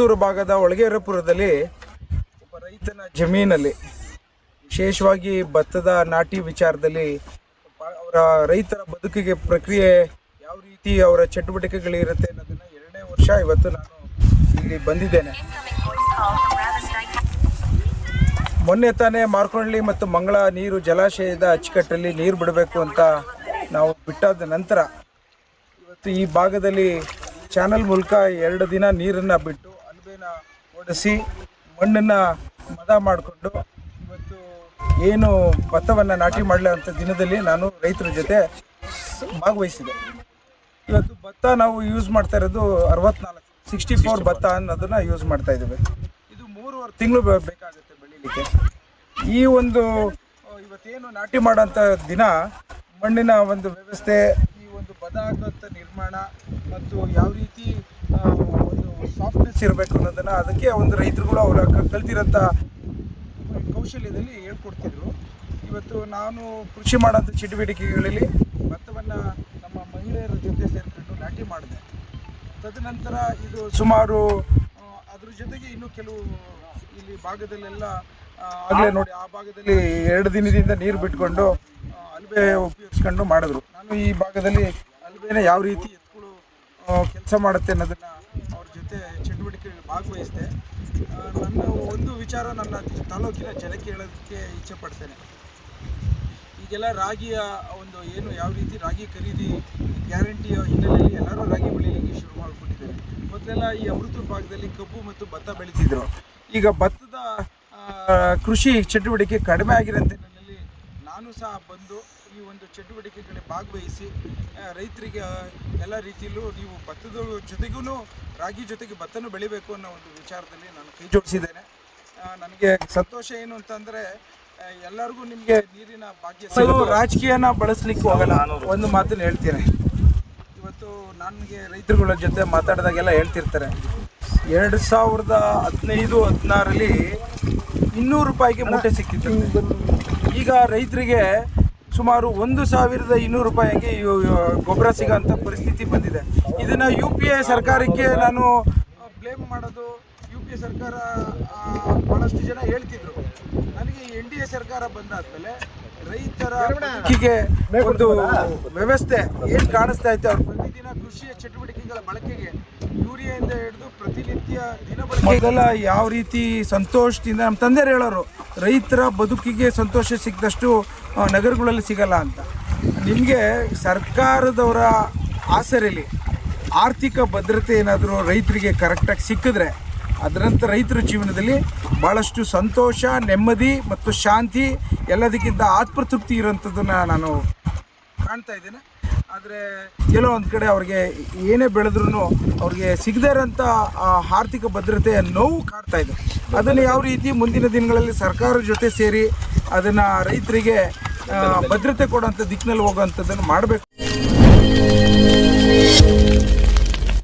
ಅಮೃತೂರು ಭಾಗದ ಒಳಗೇರಪುರದಲ್ಲಿ ಒಬ್ಬ ರೈತನ ಜಮೀನಲ್ಲಿ ವಿಶೇಷವಾಗಿ ಭತ್ತದ ನಾಟಿ ವಿಚಾರದಲ್ಲಿ ಅವರ ರೈತರ ಬದುಕಿಗೆ ಪ್ರಕ್ರಿಯೆ ಯಾವ ರೀತಿ ಅವರ ಚಟುವಟಿಕೆಗಳಿರುತ್ತೆ ಅನ್ನೋದನ್ನ ಎರಡನೇ ವರ್ಷ ಇವತ್ತು ನಾನು ಇಲ್ಲಿ ಬಂದಿದ್ದೇನೆ. ಮೊನ್ನೆ ತಾನೇ ಮಾರ್ಕೊಂಡ್ಲಿ ಮತ್ತು ಮಂಗಳ ನೀರು ಜಲಾಶಯದ ಅಚ್ಚುಕಟ್ಟಲ್ಲಿ ನೀರು ಬಿಡಬೇಕು ಅಂತ ನಾವು ಬಿಟ್ಟಾದ ನಂತರ ಇವತ್ತು ಈ ಭಾಗದಲ್ಲಿ ಚಾನಲ್ ಮೂಲಕ ಎರಡು ದಿನ ನೀರನ್ನು ಬಿಟ್ಟು ಅಲ್ಬೇನ ಒಡಿಸಿ ಮಣ್ಣನ್ನು ಮದ ಮಾಡಿಕೊಂಡು ಇವತ್ತು ಏನು ಭತ್ತವನ್ನು ನಾಟಿ ಮಾಡಲಂಥ ದಿನದಲ್ಲಿ ನಾನು ರೈತರ ಜೊತೆ ಭಾಗವಹಿಸಿದೆ. ಇವತ್ತು ಭತ್ತ ನಾವು ಯೂಸ್ ಮಾಡ್ತಾ ಇರೋದು ಅರವತ್ನಾಲ್ಕು ಸಿಕ್ಸ್ಟಿ ಫೋರ್ ಭತ್ತ ಅನ್ನೋದನ್ನ ಯೂಸ್ ಮಾಡ್ತಾ ಇದ್ದೇವೆ. ಇದು ಮೂರುವರೆ ತಿಂಗಳು ಬೇಕಾಗುತ್ತೆ ಬೆಳೀಲಿಕ್ಕೆ. ಈ ಒಂದು ಇವತ್ತೇನು ನಾಟಿ ಮಾಡೋಂಥ ದಿನ ಮಣ್ಣಿನ ಒಂದು ವ್ಯವಸ್ಥೆ ಒಂದು ಬದ ನಿರ್ಮಾಣ ಮತ್ತು ಯಾವ ರೀತಿ ಒಂದು ಸಾಫ್ಟ್ನೆಸ್ ಇರಬೇಕು ಅನ್ನೋದನ್ನು ಅದಕ್ಕೆ ಒಂದು ರೈತರುಗಳು ಅವರ ಕಲ್ತಿರೋಂಥ ಕೌಶಲ್ಯದಲ್ಲಿ ಹೇಳ್ಕೊಡ್ತಿದ್ರು. ಇವತ್ತು ನಾನು ಕೃಷಿ ಮಾಡೋಂಥ ಚಟುವಟಿಕೆಗಳಲ್ಲಿ ಭತ್ತವನ್ನು ನಮ್ಮ ಮಹಿಳೆಯರ ಜೊತೆ ಸೇರಿಕೊಂಡು ನಾಟಿ ಮಾಡಿದೆ. ತದನಂತರ ಇದು ಸುಮಾರು ಅದ್ರ ಜೊತೆಗೆ ಇನ್ನೂ ಕೆಲವು ಇಲ್ಲಿ ಭಾಗದಲ್ಲೆಲ್ಲ ಆಗ್ಲೇ ನೋಡಿ, ಆ ಭಾಗದಲ್ಲಿ ಎರಡು ದಿನದಿಂದ ನೀರು ಬಿಟ್ಕೊಂಡು ಅಲ್ಬೆ ಉಪಯೋಗಿಸ್ಕೊಂಡು ಮಾಡಿದ್ರು. ನಾನು ಈ ಭಾಗದಲ್ಲಿ ಅಲ್ಬೆನ ಯಾವ ರೀತಿ ಎತ್ತುಗಳು ಕೆಲಸ ಮಾಡುತ್ತೆ ಅನ್ನೋದನ್ನ ಅವ್ರ ಜೊತೆ ಚಟುವಟಿಕೆ ಭಾಗವಹಿಸಿದೆ. ನನ್ನ ಒಂದು ವಿಚಾರ ನನ್ನ ತಾಲೂಕಿನ ಜನಕ್ಕೆ ಹೇಳೋದಕ್ಕೆ ಇಚ್ಛೆ ಪಡ್ತೇನೆ. ಈಗೆಲ್ಲ ರಾಗಿಯ ಒಂದು ಏನು ಯಾವ ರೀತಿ ರಾಗಿ ಖರೀದಿ ಗ್ಯಾರಂಟಿಯ ಹಿನ್ನೆಲೆಯಲ್ಲಿ ಎಲ್ಲರೂ ರಾಗಿ ಬೆಳೀಲಿಕ್ಕೆ ಶುರು ಮಾಡಿಕೊಟ್ಟಿದ್ದಾರೆ. ಮೊದಲೆಲ್ಲ ಈ ಅಮೃತ ಭಾಗದಲ್ಲಿ ಕಬ್ಬು ಮತ್ತು ಭತ್ತ ಬೆಳೀತಿದ್ರು. ಈಗ ಭತ್ತದ ಕೃಷಿ ಚಟುವಟಿಕೆ ಕಡಿಮೆ ಆಗಿರೋಂಥ ಹಿನ್ನೆಲೆಯಲ್ಲಿ ನಾನು ಸಹ ಬಂದು ಈ ಒಂದು ಚಟುವಟಿಕೆಗಳಲ್ಲಿ ಭಾಗವಹಿಸಿ ರೈತರಿಗೆ ಎಲ್ಲ ರೀತಿಯಲ್ಲೂ ನೀವು ಭತ್ತದ ಜೊತೆಗೂ ರಾಗಿ ಜೊತೆಗೆ ಭತ್ತನೂ ಬೆಳಿಬೇಕು ಅನ್ನೋ ಒಂದು ವಿಚಾರದಲ್ಲಿ ನಾನು ಕೈ ಜೋಡಿಸಿದ್ದೇನೆ. ನನಗೆ ಸಂತೋಷ ಏನು ಅಂತಂದ್ರೆ ಎಲ್ಲರಿಗೂ ನಿಮಗೆ ನೀರಿನ ಭಾಗ್ಯ. ರಾಜಕೀಯನ ಬಳಸಲಿಕ್ಕೆ ಹೋಗಲ್ಲ. ಒಂದು ಮಾತನ್ನು ಹೇಳ್ತೀನಿ. ಇವತ್ತು ನನಗೆ ರೈತರುಗಳ ಜೊತೆ ಮಾತಾಡಿದಾಗೆಲ್ಲ ಹೇಳ್ತಿರ್ತಾರೆ. ಎರಡು ಸಾವಿರದ ಹದಿನೈದು ಹದಿನಾರಲ್ಲಿ ಇನ್ನೂರು ರೂಪಾಯಿಗೆ ಮೂಟೆ ಸಿಕ್ಕಿತ್ತು. ಈಗ ರೈತರಿಗೆ ಸುಮಾರು ಒಂದು ಸಾವಿರದ ಇನ್ನೂರು ರೂಪಾಯಿಗೆ ಗೊಬ್ಬರ ಸಿಗೋಂಥ ಪರಿಸ್ಥಿತಿ ಬಂದಿದೆ. ಇದನ್ನು ಯು ಪಿ ಎ ಸರ್ಕಾರಕ್ಕೆ ನಾನು ಬ್ಲೇಮ್ ಮಾಡೋದು ಯು ಪಿ ಎ ಸರ್ಕಾರ ಬಹಳಷ್ಟು ಜನ ಹೇಳ್ತಿದ್ರು. ನನಗೆ ಎನ್ ಡಿ ಎ ಸರ್ಕಾರ ಬಂದಾದ್ಮೇಲೆ ರೈತರ ಒಂದು ವ್ಯವಸ್ಥೆ ಏನು ಕಾಣಿಸ್ತಾ ಇತ್ತು ಅವ್ರ ಪ್ರತಿದಿನ ಕೃಷಿಯ ಚಟುವಟಿಕೆಗಳ ಬಳಕೆಗೆ ಯೂರಿಯಾದಿಂದ ಹಿಡಿದು ಪ್ರತಿನಿತ್ಯ ದಿನ ಮೊದಲ ಯಾವ ರೀತಿ ಸಂತೋಷದಿಂದ ನಮ್ಮ ತಂದೆಯರು ಹೇಳೋರು, ರೈತರ ಬದುಕಿಗೆ ಸಂತೋಷ ಸಿಕ್ಕದಷ್ಟು ನಗರಗಳಲ್ಲಿ ಸಿಗಲ್ಲ ಅಂತ. ನಿಮಗೆ ಸರ್ಕಾರದವರ ಆಸರೆಯಲ್ಲಿ ಆರ್ಥಿಕ ಭದ್ರತೆ ಏನಾದರೂ ರೈತರಿಗೆ ಕರೆಕ್ಟಾಗಿ ಸಿಕ್ಕಿದ್ರೆ ಅದರಂಥ ರೈತರ ಜೀವನದಲ್ಲಿ ಭಾಳಷ್ಟು ಸಂತೋಷ, ನೆಮ್ಮದಿ ಮತ್ತು ಶಾಂತಿ ಎಲ್ಲದಕ್ಕಿಂತ ಆತ್ಮತೃಪ್ತಿ ಇರೋಂಥದ್ದನ್ನು ನಾನು ಕಾಣ್ತಾ ಇದ್ದೇನೆ. ಆದರೆ ಕೆಲವೊಂದು ಕಡೆ ಅವ್ರಿಗೆ ಏನೇ ಬೆಳೆದ್ರೂ ಅವ್ರಿಗೆ ಸಿಗದೇ ಇರೋಂಥ ಆರ್ಥಿಕ ಭದ್ರತೆಯ ನೋವು ಕಾಡ್ತಾ ಇದೆ. ಅದನ್ನು ಯಾವ ರೀತಿ ಮುಂದಿನ ದಿನಗಳಲ್ಲಿ ಸರ್ಕಾರದ ಜೊತೆ ಸೇರಿ ಅದನ್ನು ರೈತರಿಗೆ ಭದ್ರತೆ ಕೊಡೋಂಥ ದಿಕ್ಕಿನಲ್ಲಿ ಹೋಗೋವಂಥದ್ದನ್ನು ಮಾಡಬೇಕು.